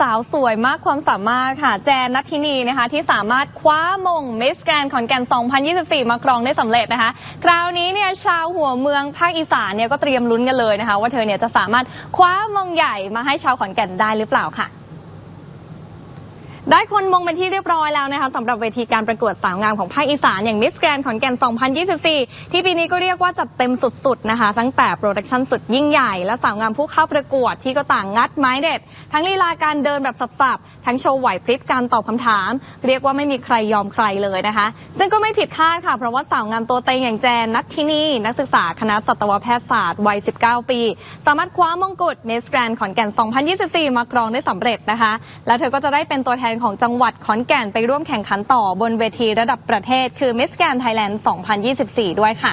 สาวสวยมากความสามารถค่ะ แจนนัทธินีนะคะ ที่สามารถคว้ามงมิสแกรนขอนแก่น 2024 มาครองได้สำเร็จนะคะ คราวนี้เนี่ยชาวหัวเมืองภาคอีสานเนี่ยก็เตรียมลุ้นกันเลยนะคะ ว่าเธอเนี่ยจะสามารถคว้ามงใหญ่มาให้ชาวขอนแก่นได้หรือเปล่าค่ะ ได้คนมงเป็นที่เรียบร้อยแล้วนะคะสำหรับเวทีการประกวดสาวงามของภาคอีสานอย่างมิสแกรนขอนแก่น 2024 ที่ปีนี้ก็เรียกว่าจัดเต็มสุดๆนะคะตั้งแต่โปรดักชั่นสุดยิ่งใหญ่ และสาวงามผู้เข้าประกวดที่ก็ต่างงัดไม้เด็ด ทั้งลีลาการเดินแบบสับๆ ทั้งโชว์ไหวพริบการตอบคำถาม เรียกว่าไม่มีใครยอมใครเลยนะคะ ซึ่งก็ไม่ผิดคาดค่ะเพราะว่าสาวงามตัวเต็งอย่างแจนนัททินีนักศึกษาคณะสัตวแพทยศาสตร์วัย 19 ปี สามารถคว้ามงกุฎมิสแกรนขอนแก่น 2024 มาครองได้สำเร็จนะคะ และเธอก็จะได้เป็นตัวแทนของจังหวัดขอนแก่นไปร่วมแข่งขันต่อบนเวทีระดับประเทศ คือมิสแกรนไทยแลนด์2024 ด้วยค่ะ